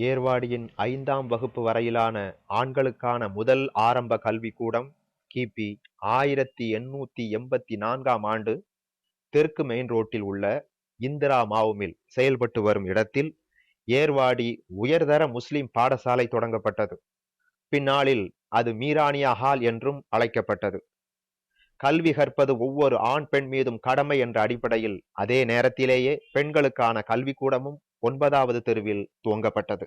ஏர்வாடியின் ஐந்தாம் வகுப்பு வரையிலான ஆண்களுக்கான முதல் ஆரம்ப கல்விக்கூடம் கிபி ஆயிரத்தி எண்ணூத்தி எண்பத்தி நான்காம் ஆண்டு தெற்கு மெயின் ரோட்டில் உள்ள இந்திரா மாவுமில் செயல்பட்டு வரும் இடத்தில் ஏர்வாடி உயர்தர முஸ்லிம் பாடசாலை தொடங்கப்பட்டது. பின்னாளில் அது மீரானியா ஹால் என்றும் அழைக்கப்பட்டது. கல்வி கற்பது ஒவ்வொரு ஆண் பெண் மீதும் கடமை என்ற அடிப்படையில் அதே நேரத்திலேயே பெண்களுக்கான கல்விக்கூடமும் ஒன்பதாவது தெருவில் துவங்கப்பட்டது.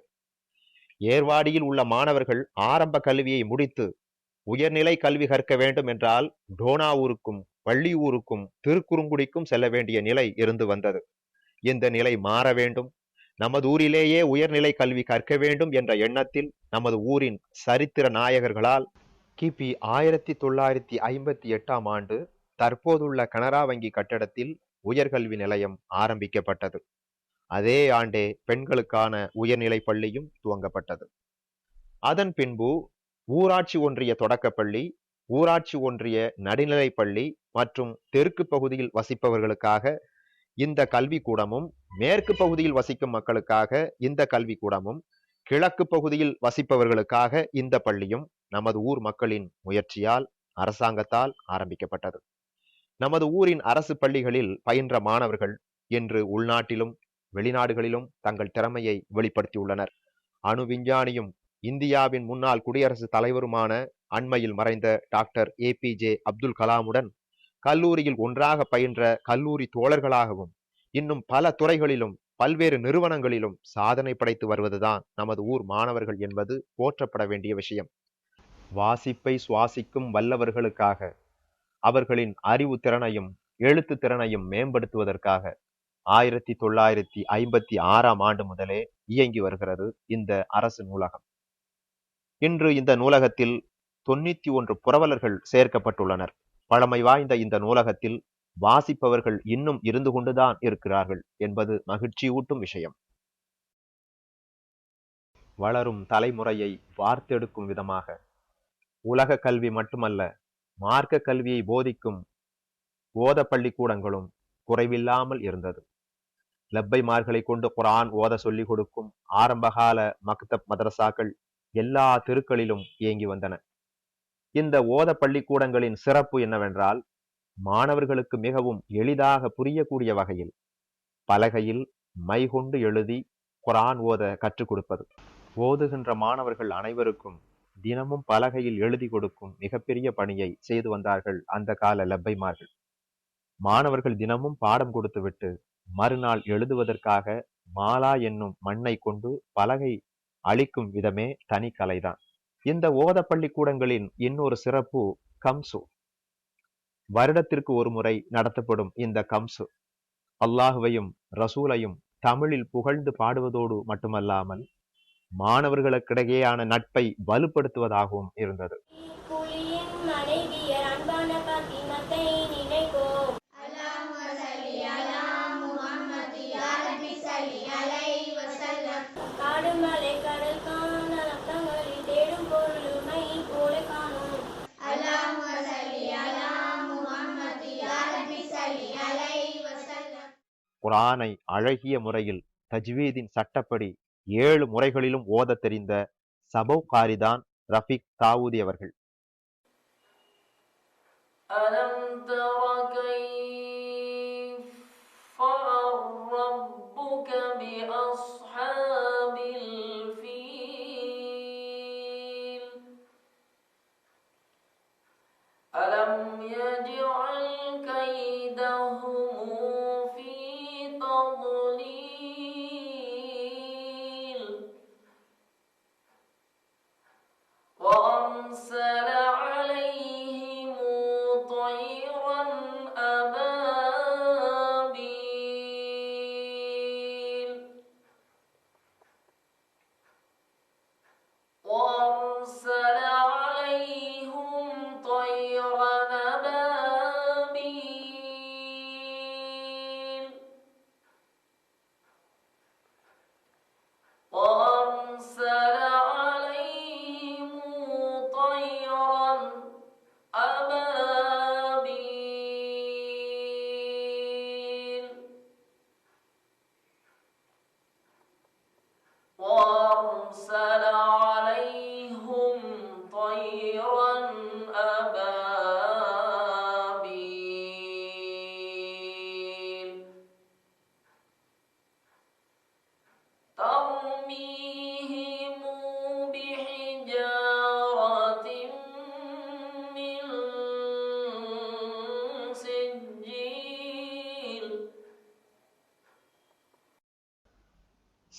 ஏர்வாடியில் உள்ள மாணவர்கள் ஆரம்ப கல்வியை முடித்து உயர்நிலை கல்வி கற்க வேண்டும் என்றால் டோனாவூருக்கும் வள்ளியூருக்கும் திருக்குறுங்குடிக்கும் செல்ல வேண்டிய நிலை இருந்து வந்தது. இந்த நிலை மாற வேண்டும். நமது ஊரிலேயே உயர்நிலை கல்வி கற்க வேண்டும் என்ற எண்ணத்தில் நமது ஊரின் சரித்திர நாயகர்களால் கிபி ஆயிரத்தி தொள்ளாயிரத்தி ஐம்பத்தி எட்டாம் ஆண்டு தற்போதுள்ள கனரா வங்கி கட்டடத்தில் உயர்கல்வி நிலையம் ஆரம்பிக்கப்பட்டது. அதே ஆண்டே பெண்களுக்கான உயர்நிலை பள்ளியும் துவங்கப்பட்டது. அதன் பின்பு ஊராட்சி ஒன்றிய தொடக்கப்பள்ளி ஊராட்சி ஒன்றிய நடுநிலைப்பள்ளி மற்றும் தெற்கு பகுதியில் வசிப்பவர்களுக்காக இந்த கல்விக்கூடமும் மேற்கு பகுதியில் வசிக்கும் மக்களுக்காக இந்த கல்விக்கூடமும் கிழக்கு பகுதியில் வசிப்பவர்களுக்காக இந்த பள்ளியும் நமது ஊர் மக்களின் முயற்சியால் அரசாங்கத்தால் ஆரம்பிக்கப்பட்டது. நமது ஊரின் அரசு பள்ளிகளில் பயின்ற மாணவர்கள் இன்று உள்நாட்டிலும் வெளிநாடுகளிலும் தங்கள் திறமையை வெளிப்படுத்தியுள்ளனர். அணு விஞ்ஞானியும் இந்தியாவின் முன்னாள் குடியரசுத் தலைவருமான அண்மையில் மறைந்த doctor A P J Abdul கலாமுடன் கல்லூரியில் ஒன்றாக பயின்ற கல்லூரி தோழர்களாகவும் இன்னும் பல துறைகளிலும் பல்வேறு நிறுவனங்களிலும் சாதனை படைத்து வருவதுதான் நமது ஊர் மாணவர்கள் என்பது போற்றப்பட வேண்டிய விஷயம். வாசிப்பை சுவாசிக்கும் வல்லவர்களுக்காக அவர்களின் அறிவு திறனையும் எழுத்து திறனையும் மேம்படுத்துவதற்காக ஆயிரத்தி தொள்ளாயிரத்தி ஐம்பத்தி ஆறாம் ஆண்டு முதலே இயங்கி வருகிறது இந்த அரசு நூலகம். இன்று இந்த நூலகத்தில் தொண்ணூத்தி ஒன்று புரவலர்கள் சேர்க்கப்பட்டுள்ளனர். பழமை வாய்ந்த இந்த நூலகத்தில் வாசிப்பவர்கள் இன்னும் இருந்து கொண்டுதான் இருக்கிறார்கள் என்பது மகிழ்ச்சியூட்டும் விஷயம். வளரும் தலைமுறையை வார்த்தெடுக்கும் விதமாக உலக கல்வி மட்டுமல்ல மார்க்க கல்வியை போதிக்கும் போத பள்ளிக்கூடங்களும் குறைவில்லாமல் இருந்தது. லப்பைமார்களை கொண்டு குரான் ஓத சொல்லிக் கொடுக்கும் ஆரம்பகால மக்தப் மதரசாக்கள் எல்லா தெருக்களிலும் இயங்கி வந்தன. இந்த ஓத பள்ளிக்கூடங்களின் சிறப்பு என்னவென்றால் மாணவர்களுக்கு மிகவும் எளிதாக புரியக்கூடிய வகையில் பலகையில் மை கொண்டு எழுதி குரான் ஓத கற்றுக் கொடுப்பது. ஓதுகின்ற மாணவர்கள் அனைவருக்கும் தினமும் பலகையில் எழுதி கொடுக்கும் மிகப்பெரிய பணியை செய்து வந்தார்கள் அந்த கால லப்பைமார்கள் மாணவர்கள் தினமும் பாடம் கொடுத்துவிட்டு மறுநாள் எழுதுவதற்காக மாலா என்னும் மண்ணை கொண்டு பலகை அளிக்கும் விதமே தனி கலைதான். இந்த ஓத பள்ளிக்கூடங்களின் இன்னொரு சிறப்பு கம்சு. வருடத்திற்கு ஒரு முறை நடத்தப்படும் இந்த கம்சு. அல்லாஹுவையும் ரசூலையும் தமிழில் புகழ்ந்து பாடுவதோடு மட்டுமல்லாமல் மாணவர்களுக்கிடையேயான நட்பை வலுப்படுத்துவதாகவும் இருந்தது. குரானை அழகிய முறையில் தஜ்வீதின் சட்டப்படி ஏழு முறைகளிலும் ஓதத் தெரிந்த சபௌகாரிதான் ரஃபீக் தாவூதி அவர்கள் ألم تر كيف فعل ربك بأصحاب الفيل ألم يجعل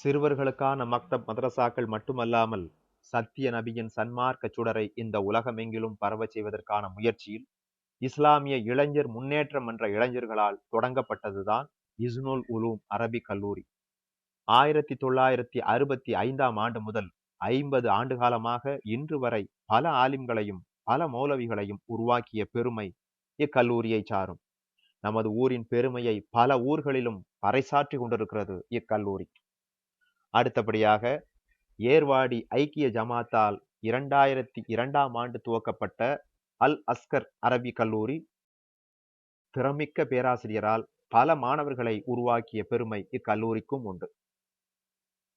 சிறுவர்களுக்கான மக்தப் மதரசாக்கள் மட்டுமல்லாமல் சத்திய நபியின் சன்மார்க்க சுடரை இந்த உலகமெங்கிலும் பரவச் செய்வதற்கான முயற்சியில் இஸ்லாமிய இளைஞர் முன்னேற்றம் என்ற இளைஞர்களால் தொடங்கப்பட்டதுதான் இஸ்னுல் உலூம் அரபி கல்லூரி. ஆயிரத்தி தொள்ளாயிரத்தி அறுபத்தி ஐந்தாம் ஆண்டு முதல் ஐம்பது ஆண்டு காலமாக இன்று வரை பல ஆலிம்களையும் பல மௌலவிகளையும் உருவாக்கிய பெருமை இக்கல்லூரியை சாரும். நமது ஊரின் பெருமையை பல ஊர்களிலும் பறைசாற்றி கொண்டிருக்கிறது இக்கல்லூரி. அடுத்தபடியாக ஏர்வாடி ஐக்கிய ஜமாத்தால் இரண்டாயிரத்தி இரண்டாம் ஆண்டு துவக்கப்பட்ட அல் அஸ்கர் அரபி கல்லூரி திறமிக்க பேராசிரியரால் பல மாணவர்களை உருவாக்கிய பெருமை இக்கல்லூரிக்கும் உண்டு.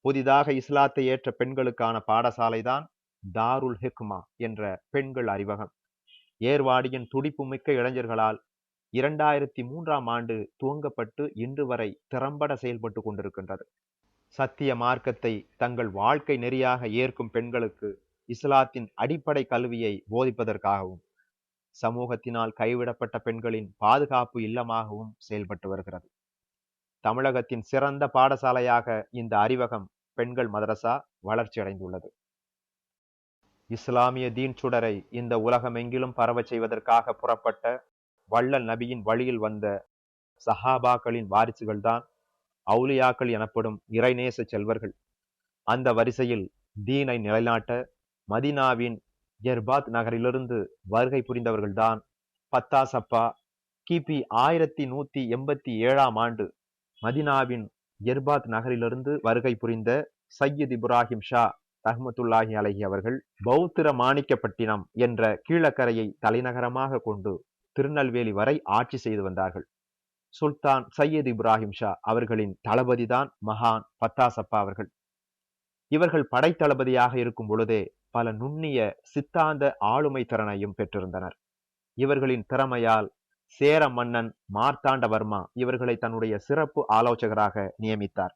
புதிதாக இஸ்லாத்தை ஏற்ற பெண்களுக்கான பாடசாலைதான் தாருல் ஹிக்மா என்ற பெண்கள் அறிவகம். ஏர்வாடியின் துடிப்புமிக்க இளைஞர்களால் இரண்டாயிரத்தி மூன்றாம் ஆண்டு துவங்கப்பட்டு இன்று வரை திறம்பட செயல்பட்டு கொண்டிருக்கின்றது. சத்திய மார்க்கத்தை தங்கள் வாழ்க்கை நெறியாக ஏற்கும் பெண்களுக்கு இஸ்லாத்தின் அடிப்படை கல்வியை போதிப்பதற்காகவும் சமூகத்தினால் கைவிடப்பட்ட பெண்களின் பாதுகாப்பு இல்லமாகவும் செயல்பட்டு வருகிறது. தமிழகத்தின் சிறந்த பாடசாலையாக இந்த அறிவகம் பெண்கள் மதரசா வளர்ச்சி அடைந்துள்ளது. இஸ்லாமிய தீன் சுடரை இந்த உலகமெங்கிலும் பரவச் செய்வதற்காக புறப்பட்ட வள்ளல் நபியின் வழியில் வந்த சஹாபாக்களின் வாரிசுகள்தான் அவுலியாக்கள் எனப்படும் இறைநேச செல்வர்கள். அந்த வரிசையில் தீனை நிலைநாட்ட மதினாவின் எர்பாத் நகரிலிருந்து வருகை புரிந்தவர்கள்தான் பத்தாசப்பா. கிபி ஆயிரத்தி நூத்தி எண்பத்தி ஏழாம் ஆண்டு மதினாவின் எர்பாத் நகரிலிருந்து வருகை புரிந்த சையீத் இப்ராஹிம் ஷா ரஹ்மத்துல்லாஹி அலஹி அவர்கள் பௌத்திர மாணிக்கப்பட்டினம் என்ற கீழக்கரையை தலைநகரமாக கொண்டு திருநெல்வேலி வரை ஆட்சி செய்து வந்தார்கள். சுல்தான் சையத் இப்ராஹிம் ஷா அவர்களின் தளபதிதான் மகான் பத்தாசப்பா அவர்கள். இவர்கள் படைத்தளபதியாக இருக்கும் பொழுதே பல நுண்ணிய சித்தாந்த ஆளுமை திறனையும் பெற்றிருந்தனர். இவர்களின் திறமையால் சேர மன்னன் மார்த்தாண்டவர்மா இவர்களை தன்னுடைய சிறப்பு ஆலோசகராக நியமித்தார்.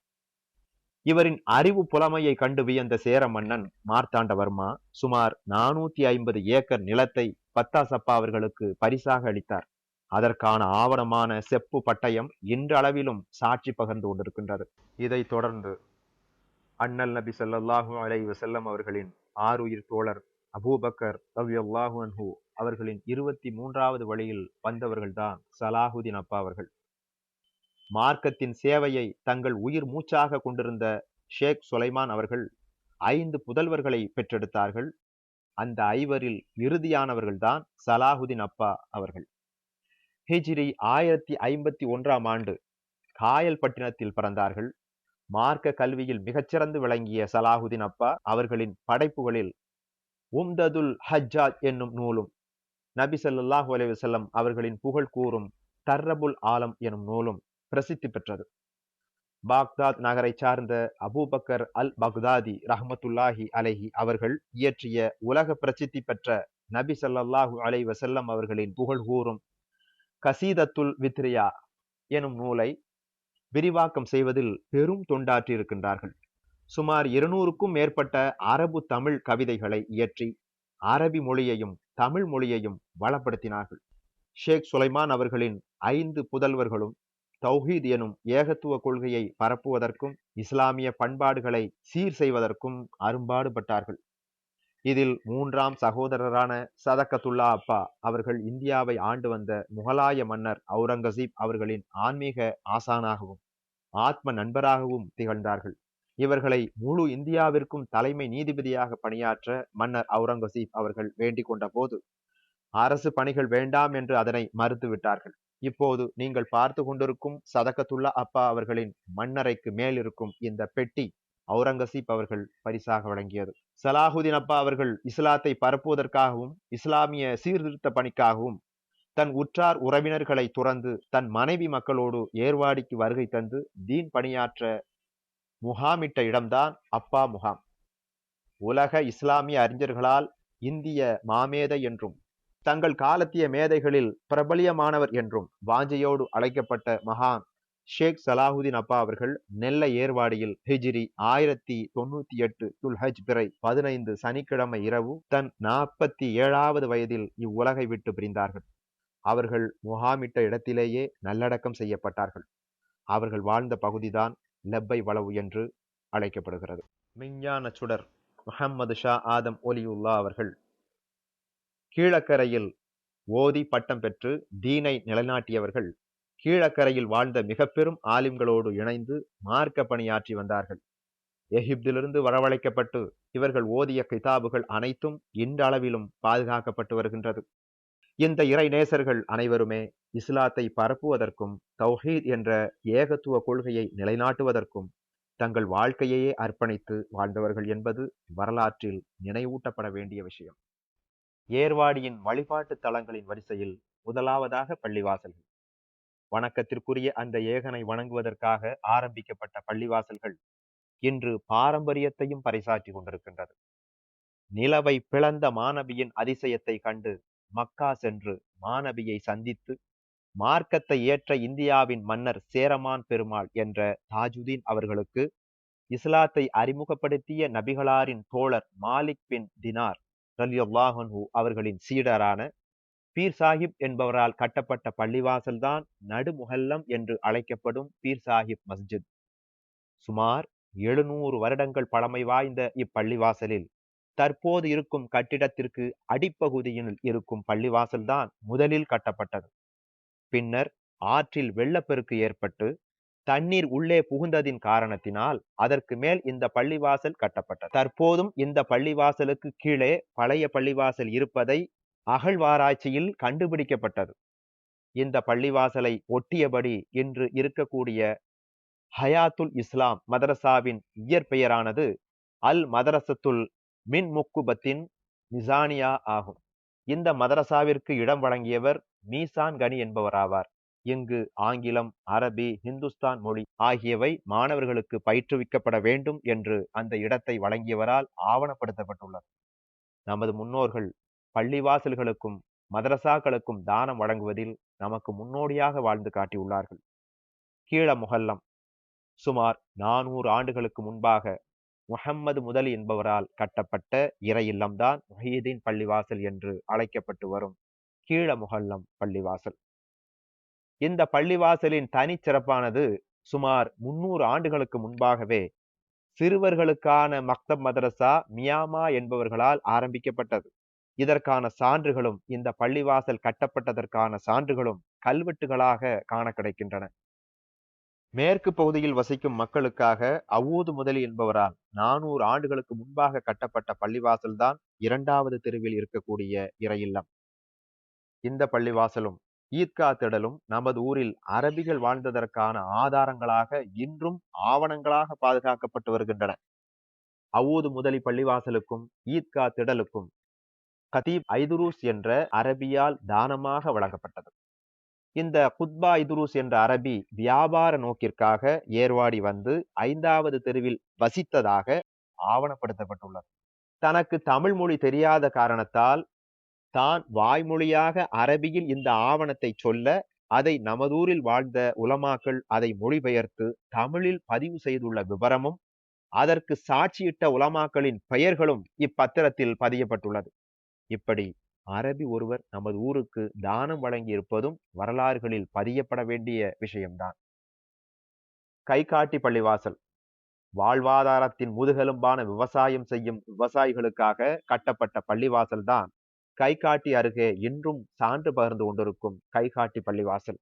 இவரின் அறிவு புலமையை கண்டு வியந்த சேர மன்னன் மார்த்தாண்டவர்மா சுமார் நானூத்தி ஐம்பது ஏக்கர் நிலத்தை பத்தாசப்பா அவர்களுக்கு பரிசாக அளித்தார். அதற்கான ஆவணமான செப்பு பட்டயம் இன்றளவிலும் சாட்சி பகர்ந்து கொண்டிருக்கின்றது. இதைத் தொடர்ந்து அண்ணல் நபி சல்லாஹூ அலை வசல்லம் அவர்களின் ஆறுயிர் தோழர் அபூபக்கர் ரலியல்லாஹு அன்ஹு அவர்களின் இருபத்தி மூன்றாவது வழியில் வந்தவர்கள்தான் சலாஹுதீன் அப்பா அவர்கள். மார்க்கத்தின் சேவையை தங்கள் உயிர் மூச்சாக கொண்டிருந்த ஷேக் சுலைமான் அவர்கள் ஐந்து புதல்வர்களை பெற்றெடுத்தார்கள். அந்த ஐவரில் இறுதியானவர்கள்தான் சலாஹுதீன் அப்பா அவர்கள். ஹிஜ்ரி ஆயிரத்தி ஐம்பத்தி ஒன்றாம் ஆண்டு காயல்பட்டினத்தில் பிறந்தார்கள். மார்க்க கல்வியில் மிகச்சிறந்து விளங்கிய சலாஹுதீன் அப்பா அவர்களின் படைப்புகளில் உம்ததுல் ஹஜ்ஜாத் என்னும் நூலும் நபி ஸல்லல்லாஹு அலைவசல்லம் அவர்களின் புகழ் கூறும் தர்ரபுல் ஆலம் எனும் நூலும் பிரசித்தி பெற்றது. பாக்தாத் நகரை சார்ந்த அபூபக்கர் அல் பக்தாதி ரஹமத்துல்லாஹி அலஹி அவர்கள் இயற்றிய உலக பிரசித்தி பெற்ற நபி ஸல்லல்லாஹு அலை வசல்லம் அவர்களின் புகழ் கூறும் கசீதத்துல் வித்ரியா எனும் நூலை விரிவாக்கம் செய்வதில் பெரும் தொண்டாற்றியிருக்கின்றார்கள் சுமார் இருநூறுக்கும் மேற்பட்ட அரபு தமிழ் கவிதைகளை இயற்றி அரபி மொழியையும் தமிழ் மொழியையும் வளப்படுத்தினார்கள். ஷேக் சுலைமான் அவர்களின் ஐந்து புதல்வர்களும் தௌஹீத் எனும் ஏகத்துவ கொள்கையை பரப்புவதற்கும் இஸ்லாமிய பண்பாடுகளை சீர் செய்வதற்கும் அரும்பாடுபட்டார்கள். இதில் மூன்றாம் சகோதரரான சதக்கத்துல்லா அப்பா அவர்கள் இந்தியாவை ஆண்டு வந்த முகலாய மன்னர் அவுரங்கசீப் அவர்களின் ஆன்மீக ஆசானாகவும் ஆத்ம நண்பராகவும் திகழ்ந்தார்கள். இவர்களை முழு இந்தியாவிற்கும் தலைமை நீதிபதியாக பணியாற்ற மன்னர் அவுரங்கசீப் அவர்கள் வேண்டிக் கொண்ட போது அரசு பணிகள் வேண்டாம் என்று அதனை மறுத்துவிட்டார்கள் இப்போது நீங்கள் பார்த்து கொண்டிருக்கும் சதக்கத்துல்லா அப்பா அவர்களின் மன்னரைக்கு மேல் இருக்கும் இந்த பெட்டி அவுரங்கசீப் அவர்கள் பரிசாக வழங்கியது. சலாஹுதீன் அப்பா அவர்கள் இஸ்லாத்தை பரப்புவதற்காகவும் இஸ்லாமிய சீர்திருத்த பணிக்காகவும் தன் உற்றார் உறவினர்களை துறந்து தன் மனைவி மக்களோடு ஏர்வாடிக்கு வருகை தந்து தீன் பணியாற்ற முகாமிட்ட இடம்தான் அப்பா முகாம். உலக இஸ்லாமிய அறிஞர்களால் இந்திய மாமேதை என்றும் தங்கள் காலத்திய மேதைகளில் பிரபலியமானவர் என்றும் வாஞ்சையோடு அழைக்கப்பட்ட மகான் ஷேக் சலாஹுதீன் அப்பா அவர்கள் நெல்லை ஏர்வாடியில் ஹிஜ்ரி ஆயிரத்தி தொண்ணூத்தி எட்டு துல்ஹஜ் பிறை பதினைந்து சனிக்கிழமை இரவு தன் நாற்பத்தி ஏழாவது வயதில் இவ்வுலகை விட்டு பிரிந்தார்கள். அவர்கள் முகாமிட்ட இடத்திலேயே நல்லடக்கம் செய்யப்பட்டார்கள். அவர்கள் வாழ்ந்த பகுதிதான் லெப்பை வளவு என்று அழைக்கப்படுகிறது. விஞ்ஞான சுடர் முஹம்மது ஷா ஆதம் ஒலியுல்லா அவர்கள் கீழக்கரையில் ஓதி பட்டம் பெற்று தீனை நிலைநாட்டியவர்கள் கீழக்கரையில் வாழ்ந்த மிக பெரும் ஆலிம்களோடு இணைந்து மார்க்க பணியாற்றி வந்தார்கள். எகிப்திலிருந்து வரவழைக்கப்பட்டு இவர்கள் ஓதிய கிதாபுகள் அனைத்தும் இன்றளவிலும் பாதுகாக்கப்பட்டு வருகின்றது. இந்த இறை நேசர்கள் அனைவருமே இஸ்லாத்தை பரப்புவதற்கும் தௌஹீத் என்ற ஏகத்துவ கொள்கையை நிலைநாட்டுவதற்கும் தங்கள் வாழ்க்கையையே அர்ப்பணித்து வாழ்ந்தவர்கள் என்பது வரலாற்றில் நினைவூட்டப்பட வேண்டிய விஷயம். ஏர்வாடியின் வழிபாட்டு தலங்களின் வரிசையில் முதலாவதாக பள்ளிவாசல்கள். வணக்கத்திற்குரிய அந்த ஏகனை வணங்குவதற்காக ஆரம்பிக்கப்பட்ட பள்ளிவாசல்கள் இன்று பாரம்பரியத்தையும் பறைசாற்றி கொண்டிருக்கின்றது. நிலவை பிளந்த மாணவியின் அதிசயத்தை கண்டு மக்கா சென்று மாணவியை சந்தித்து மார்க்கத்தை ஏற்ற இந்தியாவின் மன்னர் சேரமான் பெருமாள் என்ற தாஜுதீன் அவர்களுக்கு இஸ்லாத்தை அறிமுகப்படுத்திய நபிகளாரின் தோழர் மாலிக் பின் தினார் ரலியல்லாஹன்ஹு அவர்களின் சீடரான பீர் சாஹிப் என்பவரால் கட்டப்பட்ட பள்ளிவாசல்தான் நடுமுஹல்லம் என்று அழைக்கப்படும் பீர் சாஹிப் மஸ்ஜித். சுமார் எழுநூறு வருடங்கள் பழமை வாய்ந்த இப்பள்ளிவாசலில் தற்போது இருக்கும் கட்டிடத்திற்கு அடிப்பகுதியில் இருக்கும் பள்ளிவாசல்தான் முதலில் கட்டப்பட்டது. பின்னர் ஆற்றில் வெள்ளப்பெருக்கு ஏற்பட்டு தண்ணீர் உள்ளே புகுந்ததின் காரணத்தினால் அதற்கு மேல் இந்த பள்ளிவாசல் கட்டப்பட்டது. தற்போதும் இந்த பள்ளிவாசலுக்கு கீழே பழைய பள்ளிவாசல் இருப்பதை அகழ்வாராய்ச்சியில் கண்டுபிடிக்கப்பட்டது. இந்த பள்ளிவாசலை ஒட்டியபடி இன்று இருக்கக்கூடிய ஹயாத்துல் இஸ்லாம் மதரசாவின் இயற்பெயரானது அல் மதரசத்துல் மின் முக்குபத்தின் நிசானியா ஆகும். இந்த மதரசாவிற்கு இடம் வழங்கியவர் மீசான் கனி என்பவராவார். இங்கு ஆங்கிலம் அரபி ஹிந்துஸ்தான் மொழி ஆகியவை மாணவர்களுக்கு பயிற்றுவிக்கப்பட வேண்டும் என்று அந்த இடத்தை வழங்கியவரால் ஆவணப்படுத்தப்பட்டுள்ளது. நமது முன்னோர்கள் பள்ளிவாசல்களுக்கும் மதரசாக்களுக்கும் தானம் வழங்குவதில் நமக்கு முன்னோடியாக வாழ்ந்து காட்டியுள்ளார்கள். கீழ முகல்லம். சுமார் நானூறு ஆண்டுகளுக்கு முன்பாக முஹம்மது முதலி என்பவரால் கட்டப்பட்ட இறை இல்லம்தான் முஹீதீன் பள்ளிவாசல் என்று அழைக்கப்பட்டு வரும் கீழ முகல்லம் பள்ளிவாசல். இந்த பள்ளிவாசலின் தனிச்சிறப்பானது சுமார் முன்னூறு ஆண்டுகளுக்கு முன்பாகவே சிறுவர்களுக்கான மக்தப் மதரசா மியாமா என்பவர்களால் ஆரம்பிக்கப்பட்டது. இதற்கான சான்றுகளும் இந்த பள்ளிவாசல் கட்டப்பட்டதற்கான சான்றுகளும் கல்வெட்டுகளாக காண கிடைக்கின்றன மேற்கு பகுதியில் வசிக்கும் மக்களுக்காக அவ்வூது முதலி என்பவரால் நானூறு ஆண்டுகளுக்கு முன்பாக கட்டப்பட்ட பள்ளிவாசல்தான் இரண்டாவது தெருவில் இருக்கக்கூடிய இறையில்லம் இந்த பள்ளிவாசலும் ஈத்கா திடலும் நமது ஊரில் அரபிகள் வாழ்ந்ததற்கான ஆதாரங்களாக இன்றும் ஆவணங்களாக பாதுகாக்கப்பட்டு வருகின்றன. அவ்வூது முதலி பள்ளிவாசலுக்கும் ஈத்கா திடலுக்கும் கதீப் ஐதுரூஸ் என்ற அரபியால் தானமாக வழங்கப்பட்டது. இந்த குத்பா ஐதுரூஸ் என்ற அரபி வியாபார நோக்கிற்காக ஏர்வாடி வந்து ஐந்தாவது தெருவில் வசித்ததாக ஆவணப்படுத்தப்பட்டுள்ளது. தனக்கு தமிழ் மொழி தெரியாத காரணத்தால் தான் வாய்மொழியாக அரபியில் இந்த ஆவணத்தை சொல்ல அதை நமதூரில் வாழ்ந்த உலமாக்கள் அதை மொழிபெயர்த்து தமிழில் பதிவு செய்துள்ள விவரமும் அதற்கு சாட்சியிட்ட உலமாக்களின் பெயர்களும் இப்பத்திரத்தில் பதியப்பட்டுள்ளது. இப்படி அரபி ஒருவர் நமது ஊருக்கு தானம் வழங்கி இருப்பதும் வரலாறுகளில் பதியப்பட வேண்டிய விஷயம்தான். கைகாட்டி பள்ளிவாசல். வாழ்வாதாரத்தின் முதுகெலும்பான விவசாயம் செய்யும் விவசாயிகளுக்காக கட்டப்பட்ட பள்ளிவாசல் தான் கைகாட்டி அருகே இன்றும் சான்று பகிர்ந்து கொண்டிருக்கும் கைகாட்டி பள்ளிவாசல்.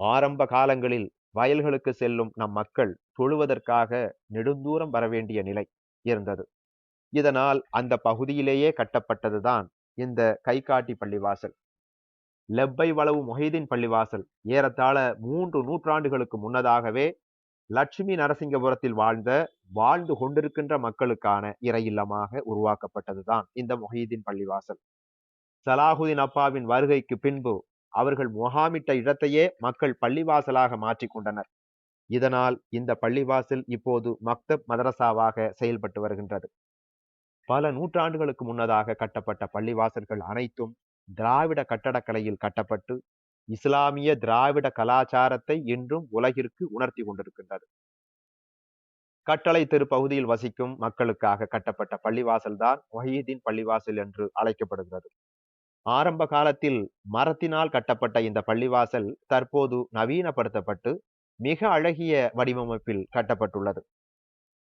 ஆரம்ப காலங்களில் வயல்களுக்கு செல்லும் நம் மக்கள் தொழுவதற்காக நெடுந்தூரம் வரவேண்டிய நிலை இருந்தது. இதனால் அந்த பகுதியிலேயே கட்டப்பட்டதுதான் இந்த கைகாட்டி பள்ளிவாசல். லெப்பை வளவு மொஹீதீன் பள்ளிவாசல். ஏறத்தாழ மூன்று நூற்றாண்டுகளுக்கு முன்னதாகவே லட்சுமி நரசிங்கபுரத்தில் வாழ்ந்த வாழ்ந்து கொண்டிருக்கின்ற மக்களுக்கான இறை இல்லமாக உருவாக்கப்பட்டதுதான் இந்த மொஹீதீன் பள்ளிவாசல். சலாஹுதீன் அப்பாவின் வருகைக்கு பின்பு அவர்கள் முகாமிட்ட இடத்தையே மக்கள் பள்ளிவாசலாக மாற்றிக்கொண்டனர் இதனால் இந்த பள்ளிவாசல் இப்போது மக்தப் மதரசாவாக செயல்பட்டு வருகின்றது. பல நூற்றாண்டுகளுக்கு முன்னதாக கட்டப்பட்ட பள்ளிவாசல்கள் அனைத்தும் திராவிட கட்டடக்கலையில் கட்டப்பட்டு இஸ்லாமிய திராவிட கலாச்சாரத்தை இன்றும் உலகிற்கு உணர்த்தி கொண்டிருக்கின்றது. கட்டளை தெரு பகுதியில் வசிக்கும் மக்களுக்காக கட்டப்பட்ட பள்ளிவாசல் தான் வஹீதீன் பள்ளிவாசல் என்று அழைக்கப்படுகிறது. ஆரம்ப காலத்தில் மரத்தினால் கட்டப்பட்ட இந்த பள்ளிவாசல் தற்போது நவீனப்படுத்தப்பட்டு மிக அழகிய வடிவமைப்பில் கட்டப்பட்டுள்ளது.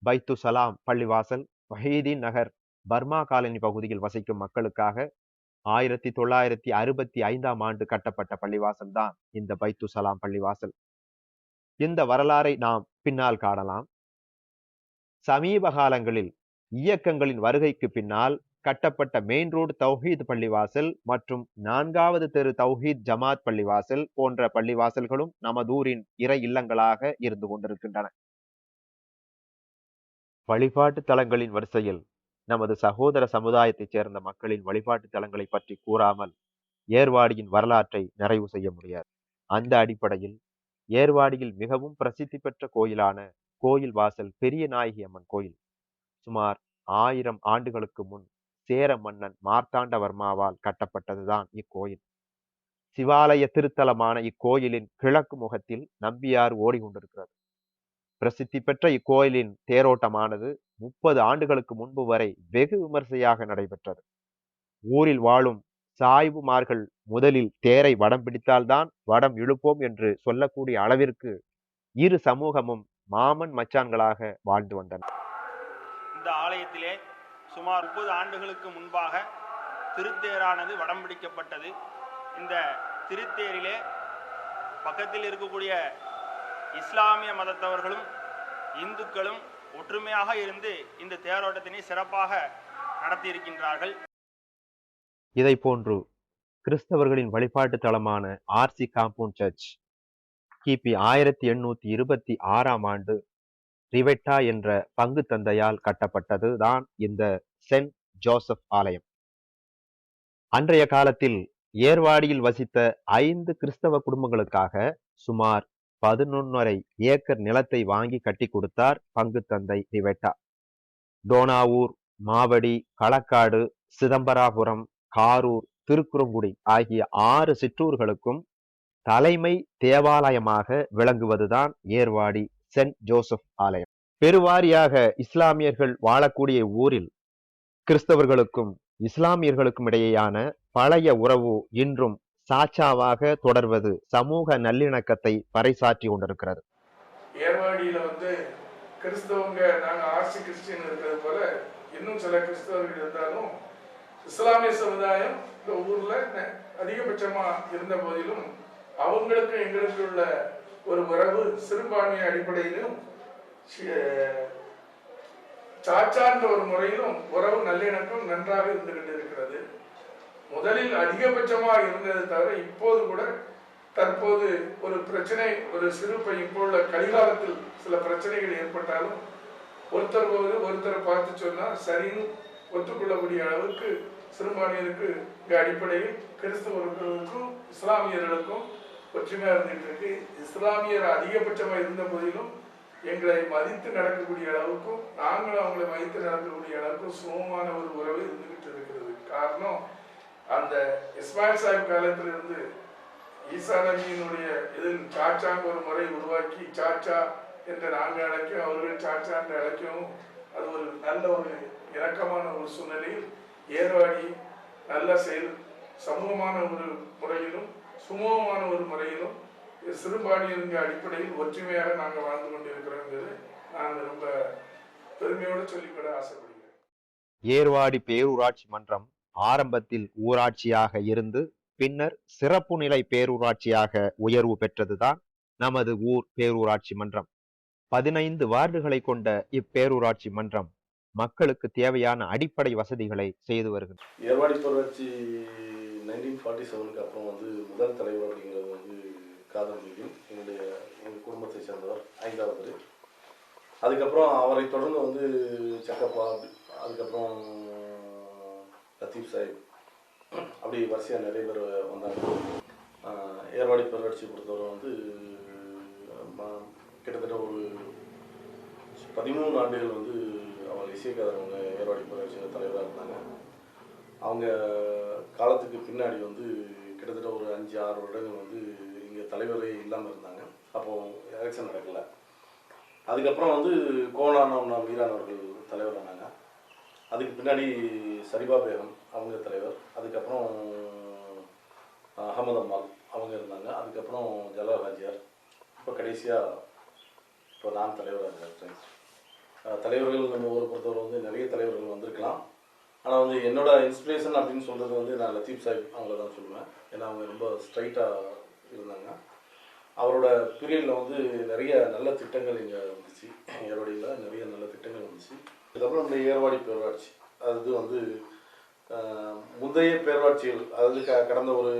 பைத்து சலாம் பள்ளிவாசல் வஹீதீன் நகர் பர்மா காலனி பகுதியில் வசிக்கும் மக்களுக்காக ஆயிரத்தி தொள்ளாயிரத்தி அறுபத்தி ஐந்தாம் ஆண்டு கட்டப்பட்ட பள்ளிவாசல் தான் இந்த பைத்து சலாம் பள்ளிவாசல். இந்த வரலாறை நாம் பின்னால் காணலாம். சமீப காலங்களில் இயக்கங்களின் வருகைக்கு பின்னால் கட்டப்பட்ட மெயின் ரோடு தௌஹீத் பள்ளிவாசல் மற்றும் நான்காவது தெரு தௌஹீத் ஜமாத் பள்ளிவாசல் போன்ற பள்ளிவாசல்களும் நமதூரின் இறை இல்லங்களாக இருந்து கொண்டிருக்கின்றன. வழிபாட்டு தலங்களின் வரிசையில் நமது சகோதர சமுதாயத்தைச் சேர்ந்த மக்களின் வழிபாட்டு தலங்களை பற்றி கூறாமல் ஏர்வாடியின் வரலாற்றை நிறைவு செய்ய முடியாது. அந்த அடிப்படையில் ஏர்வாடியில் மிகவும் பிரசித்தி பெற்ற கோயிலான கோயில் வாசல் பெரிய நாயகி அம்மன் கோயில். சுமார் ஆயிரம் ஆண்டுகளுக்கு முன் சேர மன்னன் மார்த்தாண்டவர்மாவால் கட்டப்பட்டதுதான் இக்கோயில். சிவாலய திருத்தலமான இக்கோயிலின் கிழக்கு முகத்தில் நம்பியார் ஓடிக்கொண்டிருக்கிறது. பிரசித்தி பெற்ற இக்கோயிலின் தேரோட்டமானது முப்பது ஆண்டுகளுக்கு முன்பு வரை வெகு விமர்சையாக நடைபெற்றது. ஊரில் வாழும் சாய்வுமார்கள் முதலில் தேரை வடம் பிடித்தால்தான் வடம் இழுப்போம் என்று சொல்லக்கூடிய அளவிற்கு இரு சமூகமும் மாமன் மச்சான்களாக வாழ்ந்து வந்தனர் இந்த ஆலயத்திலே சுமார் முப்பது ஆண்டுகளுக்கு முன்பாக திருத்தேரானது வடம் பிடிக்கப்பட்டது. இந்த திருத்தேரிலே பக்கத்தில் இருக்கக்கூடிய இஸ்லாமிய மதத்தவர்களும் இந்துக்களும் ஒற்றுமையாக இருந்து இந்த தேரோட்டத்தினை சிறப்பாக நடத்தியிருக்கின்றார்கள். இதை போன்று கிறிஸ்தவர்களின் வழிபாட்டு தலமான ஆர்சி காம்பவுண்ட் சர்ச் கிபி ஆயிரத்தி எண்ணூத்தி இருபத்தி ஆறாம் ஆண்டு ரிவெட்டா என்ற பங்கு தந்தையால் கட்டப்பட்டது தான் இந்த சென்ட் ஜோசப் ஆலயம். அன்றைய காலத்தில் ஏர்வாடியில் வசித்த ஐந்து கிறிஸ்தவ குடும்பங்களுக்காக சுமார் பதினொன்னரை ஏக்கர் நிலத்தை வாங்கி கட்டி கொடுத்தார் பங்கு தந்தை ரிவெட்டா டோனாவூர் மாவடி களக்காடு சிதம்பராபுரம் காரூர் திருக்குறங்குடி ஆகிய ஆறு சிற்றூர்களுக்கும் தலைமை தேவாலயமாக விளங்குவதுதான் ஏர்வாடி சென்ட் ஜோசப் ஆலயம். பெருவாரியாக இஸ்லாமியர்கள் வாழக்கூடிய ஊரில் கிறிஸ்தவர்களுக்கும் இஸ்லாமியர்களுக்கும் இடையேயான பழைய உறவு இன்றும் சாட்சாவாக தொடர்வது சமூக நல்லிணக்கத்தை பறைசாற்றி கொண்டிருக்கிறது. ஏர்வாடியில வந்து கிறிஸ்தவங்க நாங்க ஆர்சி கிறிஸ்டின் இருக்கிறது போல இன்னும் சில கிறிஸ்தவர்கள் இருந்தாலும் இஸ்லாமிய சமுதாயம் இந்த ஊர்ல அதிகபட்சமா இருந்த போதிலும் அவங்களுக்கு எங்களுக்கு உள்ள ஒரு உறவு சிறுபான்மை அடிப்படையிலும் சாச்சான்ற ஒரு முறையிலும் உறவு நல்லிணக்கம் நன்றாக இருந்துகிட்டு இருக்கிறது. முதலில் அதிகபட்சமாக இருந்தது தவிர இப்போது கூட தற்போது ஒரு பிரச்சனை ஒரு சிறு இப்போ உள்ள கலிகாலத்தில் சில பிரச்சனைகள் ஏற்பட்டாலும் ஒருத்தர் போது ஒருத்தரை பார்த்து சொன்னால் சரின்னு ஒத்துக்கொள்ளக்கூடிய அளவுக்கு சிறுபான்மையினருக்கு அடிப்படையில் கிறிஸ்தவர்களுக்கும் இஸ்லாமியர்களுக்கும் ஒற்றுமையா இருந்துட்டு இருக்கு. இஸ்லாமியர் அதிகபட்சமாக இருந்த போதிலும் எங்களை மதித்து நடக்கக்கூடிய அளவுக்கும் நாங்களும் அவங்களை மதித்து நடக்கக்கூடிய அளவுக்கும் சுமமான ஒரு உறவு இருந்துகிட்டு இருக்கிறது. காரணம் அந்த இஸ்மாயில் சாஹிப் காலத்திலிருந்து ஈசா நபியினுடைய இதில் சாச்சாங்க ஒரு முறை உருவாக்கி சாச்சா என்று நாங்கள் அழைக்கும் அவர்கள் சாச்சா என்று அழைக்கவும் அது ஒரு நல்ல ஒரு இணக்கமான ஒரு சூழ்நிலையில் ஏர்வாடி நல்ல செயல் சமூகமான ஒரு முறையிலும் சுமூகமான ஒரு முறையிலும் சிறுபான்மையினுங்க அடிப்படையில் ஒற்றுமையாக நாங்கள் வாழ்ந்து கொண்டிருக்கிறோங்கிறது நான் ரொம்ப பெருமையோடு சொல்லிவிட ஆசைப்படுகிறேன். ஏர்வாடி பேரூராட்சி மன்றம் ஆரம்பத்தில் ஊராட்சியாக இருந்து பின்னர் சிறப்பு நிலை பேரூராட்சியாக உயர்வு பெற்றதுதான் நமது ஊர் பேரூராட்சி மன்றம். பதினைந்து வார்டுகளை கொண்ட இப்பேரூராட்சி மன்றம் மக்களுக்கு தேவையான அடிப்படை வசதிகளை செய்து வருகிறது. ஏர்வாடி பேரூராட்சி நைன்டீன் ஃபார்ட்டி செவனுக்கு அப்புறம் வந்து முதல் தலைவர் அப்படிங்கிறது வந்து காதல் மீடியம் என்னுடைய எங்கள் குடும்பத்தை சேர்ந்தவர் ஐந்தாவது. அதுக்கப்புறம் அவரை தொடர்ந்து வந்து சக்கப்பா அதுக்கப்புறம் லத்தீப் சாஹிப். அப்படி வரிசையாக நிறைய பேர் வந்தாங்க. ஏர்வாடி பேரூராட்சி பொறுத்தவரை வந்து கிட்டத்தட்ட ஒரு பதிமூணு ஆண்டுகள் வந்து அவங்க இசைக்காரவங்க ஏர்வாடி பேரூராட்சி தலைவராக இருந்தாங்க. அவங்க காலத்துக்கு பின்னாடி வந்து கிட்டத்தட்ட ஒரு அஞ்சு ஆறு வருடங்கள் வந்து இங்கே தலைவரே இல்லாமல் இருந்தாங்க. அப்போது எலெக்ஷன் நடக்கலை. அதுக்கப்புறம் வந்து கோலானம் மீரான் அவர்கள் தலைவர் ஆனாங்க. அதுக்கு பின்னாடி சரிபா பேகம் அவங்க தலைவர் அதுக்கப்புறம் அகமது அம்மாள் அவங்க இருந்தாங்க. அதுக்கப்புறம் ஜலால் இப்போ கடைசியாக இப்போ நான் தலைவராக இருக்கேன் தலைவர்கள் நம்ம ஊரை பொறுத்தவரை வந்து நிறைய தலைவர்கள் வந்திருக்கலாம். ஆனால் வந்து என்னோட இன்ஸ்பிரேஷன் அப்படின்னு சொல்கிறது வந்து நான் லத்தீப் சாஹிப் அவங்கள தான் சொல்லுவேன். ஏன்னா அவங்க ரொம்ப ஸ்ட்ரைட்டாக இருந்தாங்க. அவரோட பீரியடில் வந்து நிறைய நல்ல திட்டங்கள் இங்கே வந்துச்சு. ஏரோடியில் நிறைய நல்ல திட்டங்கள் வந்துச்சு. அதுக்கப்புறம் இந்த ஏர்வாடி பேரூராட்சி. அது வந்து முந்தைய பேரூராட்சிகள் அதாவது க கடந்த ஒரு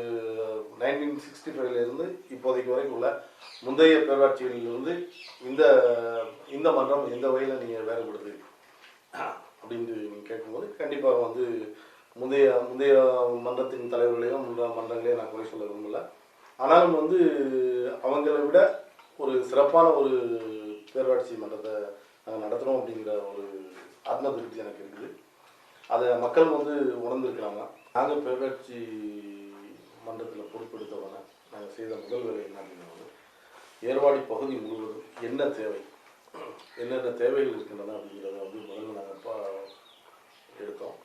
நைன்டீன் சிக்ஸ்டி ஃபைவ்லேருந்து இப்போதைக்கு வரைக்கும் உள்ள முந்தைய பேரூராட்சிகளிலிருந்து இந்த இந்த மன்றம் எந்த வகையில் நீங்கள் வேறுபடுது அப்படின்னு நீங்கள் கேட்கும்போது கண்டிப்பாக வந்து முந்தைய முந்தைய மன்றத்தின் தலைவர்களையும் மன்றங்களையும் நான் குறை சொல்ல விரும்பல. ஆனாலும் வந்து அவங்களை விட ஒரு சிறப்பான ஒரு பேரூராட்சி மன்றத்தை நாங்கள் நடத்துகிறோம் அப்படிங்கிற ஒரு ஆத்ம திருப்தி எனக்கு இருக்குது. அதை மக்கள் வந்து உணர்ந்திருக்கிறாங்க நாங்கள் பேராட்சி மன்றத்தில் பொறுப்பெடுத்தவங்க நாங்கள் செய்த முதல் வேலை என்ன அப்படின்னா வந்து ஏர்வாடி பகுதி முழுவதும் என்ன தேவை? என்னென்ன தேவைகள் இருக்கின்றன அப்படிங்கிறத வந்து முதல்ல நாங்கள் எடுத்தோம்.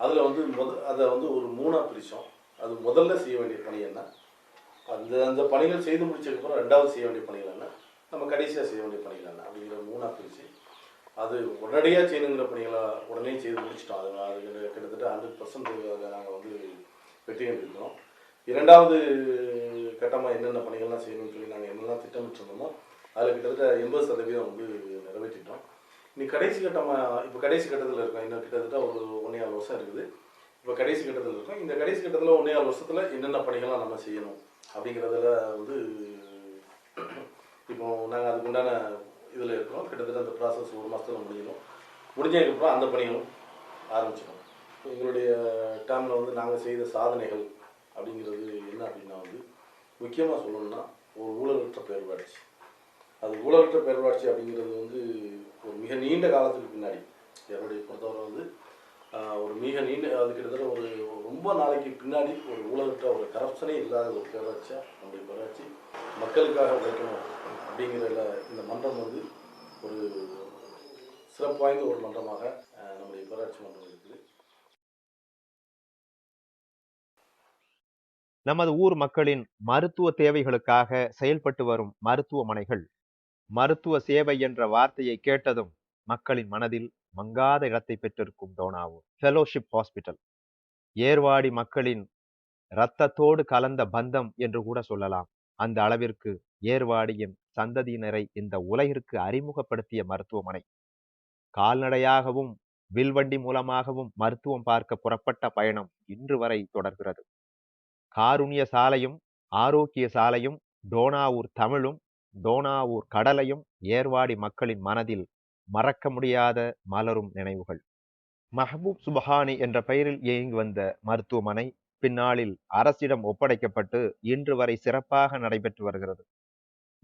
அதில் வந்து முத அதை வந்து ஒரு மூணாக பிரித்தோம் அது முதல்ல செய்ய வேண்டிய பணி என்ன? அந்த அந்த பணிகள் செய்து முடிச்சதுக்கப்புறம் ரெண்டாவது செய்ய வேண்டிய பணிகள் என்ன? நம்ம கடைசியாக செய்ய வேண்டிய பணிகள் என்ன? அப்படிங்கிற மூணாக பிரித்து அது உடனடியாக செய்யணுங்கிற பணிகளை உடனே செய்து முடிச்சிட்டோம். அது அது கிட்டத்தட்ட ஹண்ட்ரட் பர்சன்ட் அதில் நாங்கள் வந்து வெற்றி கண்டிருக்கிறோம் இரண்டாவது கட்டமாக என்னென்ன பணிகள்லாம் செய்யணும்னு சொல்லி நாங்கள் என்னெல்லாம் திட்டமிட்டிருந்தோமோ அதில் கிட்டத்தட்ட எண்பது சதவீதம் வந்து நிறைவேற்றிட்டோம். இனி கடைசி கட்டமாக இப்போ கடைசி கட்டத்தில் இருக்கோம். இன்னும் கிட்டத்தட்ட ஒரு ஒன்றே ஆறு வருஷம் இருக்குது. இப்போ கடைசி கட்டத்தில் இருக்கோம். இந்த கடைசி கட்டத்தில் ஒன்றே ஆறு வருஷத்தில் என்னென்ன பணிகள்லாம் நம்ம செய்யணும் அப்படிங்கிறதுல வந்து இப்போ நாங்கள் அதுக்கு உண்டான இதில் இருக்கிறோம் கிட்டத்தட்ட அந்த ப்ராசஸ் ஒரு மாதத்தில் முடியணும். முடிஞ்சதுக்கப்புறம் அந்த பணிகளும் ஆரம்பிச்சிடும் எங்களுடைய டேமில் வந்து நாங்கள் செய்த சாதனைகள் அப்படிங்கிறது என்ன அப்படின்னா வந்து முக்கியமாக சொல்லணும்னா ஒரு ஊழலற்ற பேர்வாட்சி அது ஊழலற்ற பேர்வாட்சி அப்படிங்கிறது வந்து ஒரு மிக நீண்ட காலத்துக்கு பின்னாடி. என்னுடைய பொறுத்தவரை வந்து ஒரு மிக நீண்ட அது கிட்டத்தட்ட ஒரு ரொம்ப நாளைக்கு பின்னாடி ஒரு ஊழலற்ற ஒரு கரப்ஷனே இல்லாத ஒரு பேரூராட்சியாக நம்முடைய பேரூராட்சி மக்களுக்காக உழைக்கணும். அப்படிங்கிறதுல இந்த மன்றம் வந்து ஒரு சிறப்பு வாய்ந்த ஒரு மன்றமாக நம்முடைய பேராட்சி மன்றம் இருக்குது. நமது ஊர் மக்களின் மருத்துவ தேவைகளுக்காக செயல்பட்டு வரும் மருத்துவமனைகள் மருத்துவ சேவை என்ற வார்த்தையை கேட்டதும் மக்களின் மனதில் மங்காத இடத்தை பெற்றிருக்கும் டோனாவூர் ஃபெலோஷிப் ஹாஸ்பிட்டல். ஏர்வாடி மக்களின் இரத்தத்தோடு கலந்த பந்தம் என்று கூட சொல்லலாம். அந்த அளவிற்கு ஏர்வாடியின் சந்ததியினரை இந்த உலகிற்கு அறிமுகப்படுத்திய மருத்துவமனை. கால்நடையாகவும் வில்வண்டி மூலமாகவும் மருத்துவம் பார்க்க புறப்பட்ட பயணம் இன்று வரை தொடர்கிறது. காருண்ய சாலையும் ஆரோக்கிய சாலையும் டோனாவூர் தமிழும் டோனாவூர் கடலையும் ஏர்வாடி மக்களின் மனதில் மறக்க முடியாத மலரும் நினைவுகள். மஹபூப் சுபஹானி என்ற பெயரில் இயங்கி வந்த மருத்துவமனை பின்னாளில் அரசிடம் ஒப்படைக்கப்பட்டு இன்று வரை சிறப்பாக நடைபெற்று வருகிறது.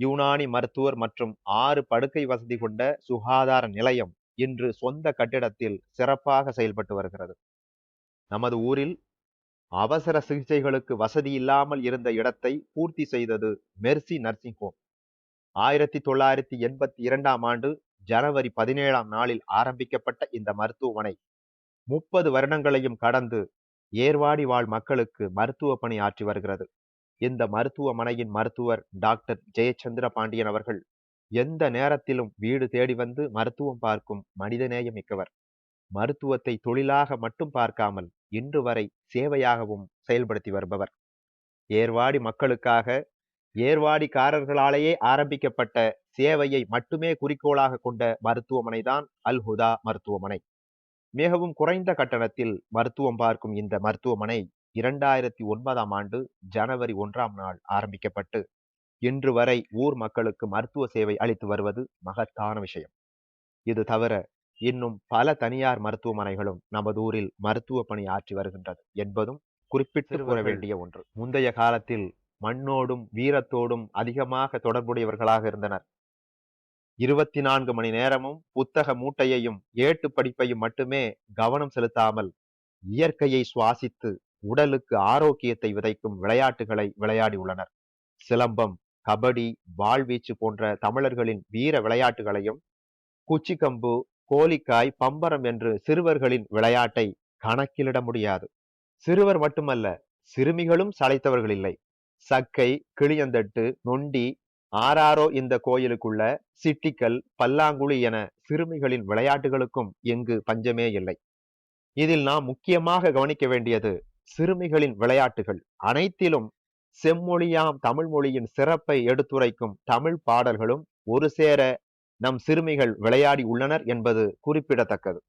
யூனானி மருத்துவர் மற்றும் ஆறு படுக்கை வசதி கொண்ட சுகாதார நிலையம் இன்று சொந்த கட்டிடத்தில் சிறப்பாக செயல்பட்டு வருகிறது. நமது ஊரில் அவசர சிகிச்சைகளுக்கு வசதி இல்லாமல் இருந்த இடத்தை பூர்த்தி செய்தது மெர்சி நர்சிங் ஹோம். ஆயிரத்தி தொள்ளாயிரத்தி எண்பத்தி இரண்டாம் ஆண்டு ஜனவரி பதினேழாம் நாளில் ஆரம்பிக்கப்பட்ட இந்த மருத்துவமனை முப்பது வருடங்களையும் கடந்து ஏர்வாடி வாழ் மக்களுக்கு மருத்துவ பணி ஆற்றி வருகிறது. இந்த மருத்துவமனையின் மருத்துவர் டாக்டர் ஜெயச்சந்திர பாண்டியன் அவர்கள் எந்த நேரத்திலும் வீடு தேடி வந்து மருத்துவம் பார்க்கும் மனிதநேயம் மிக்கவர் மருத்துவத்தை தொழிலாக மட்டும் பார்க்காமல் இன்று வரை சேவையாகவும் செயல்படுத்தி வருபவர். ஏர்வாடி மக்களுக்காக ஏர்வாடிக்காரர்களாலேயே ஆரம்பிக்கப்பட்ட சேவையை மட்டுமே குறிக்கோளாக கொண்ட மருத்துவமனைதான் அல்ஹுதா அல் ஹுதா மருத்துவமனை. மிகவும் குறைந்த கட்டணத்தில் மருத்துவம் பார்க்கும் இந்த மருத்துவமனை இரண்டாயிரத்தி ஒன்பதாம் ஆண்டு ஜனவரி ஒன்றாம் நாள் ஆரம்பிக்கப்பட்டு இன்று வரை ஊர் மக்களுக்கு மருத்துவ சேவை அளித்து வருவது மகத்தான விஷயம். இது தவிர இன்னும் பல தனியார் மருத்துவமனைகளும் நமது ஊரில் மருத்துவ பணி ஆற்றி வருகின்றது என்பதும் குறிப்பிட்டு கூற வேண்டிய ஒன்று. முந்தைய காலத்தில் மண்ணோடும் வீரத்தோடும் அதிகமாக தொடர்புடையவர்களாக இருந்தனர். இருபத்தி நான்கு மணி நேரமும் புத்தக மூட்டையையும் ஏட்டு படிப்பையும் மட்டுமே கவனம் செலுத்தாமல் இயற்கையை சுவாசித்து உடலுக்கு ஆரோக்கியத்தை விதைக்கும் விளையாட்டுகளை விளையாடியுள்ளனர் சிலம்பம் கபடி வாழ்வீச்சு போன்ற தமிழர்களின் வீர விளையாட்டுகளையும் குச்சிக்கம்பு கோலிக்காய் பம்பரம் என்று சிறுவர்களின் விளையாட்டை கணக்கிலிட முடியாது. சிறுவர் மட்டுமல்ல சிறுமிகளும் சளைத்தவர்கள் இல்லை. சக்கை கிளியந்தட்டு நொண்டி ஆராரோ இந்த கோயிலுக்குள்ள சிட்டிக்கல் பல்லாங்குழி என சிறுமிகளின் விளையாட்டுகளுக்கும் எங்கு பஞ்சமே இல்லை. இதில் நாம் முக்கியமாக கவனிக்க வேண்டியது சிறுமிகளின் விளையாட்டுகள் அனைத்திலும் செம்மொழியாம் தமிழ் மொழியின் சிறப்பை எடுத்துரைக்கும் தமிழ் பாடல்களும் ஒரு சேர நம் சிறுமிகள் விளையாடி உள்ளனர் என்பது குறிப்பிடத்தக்கது.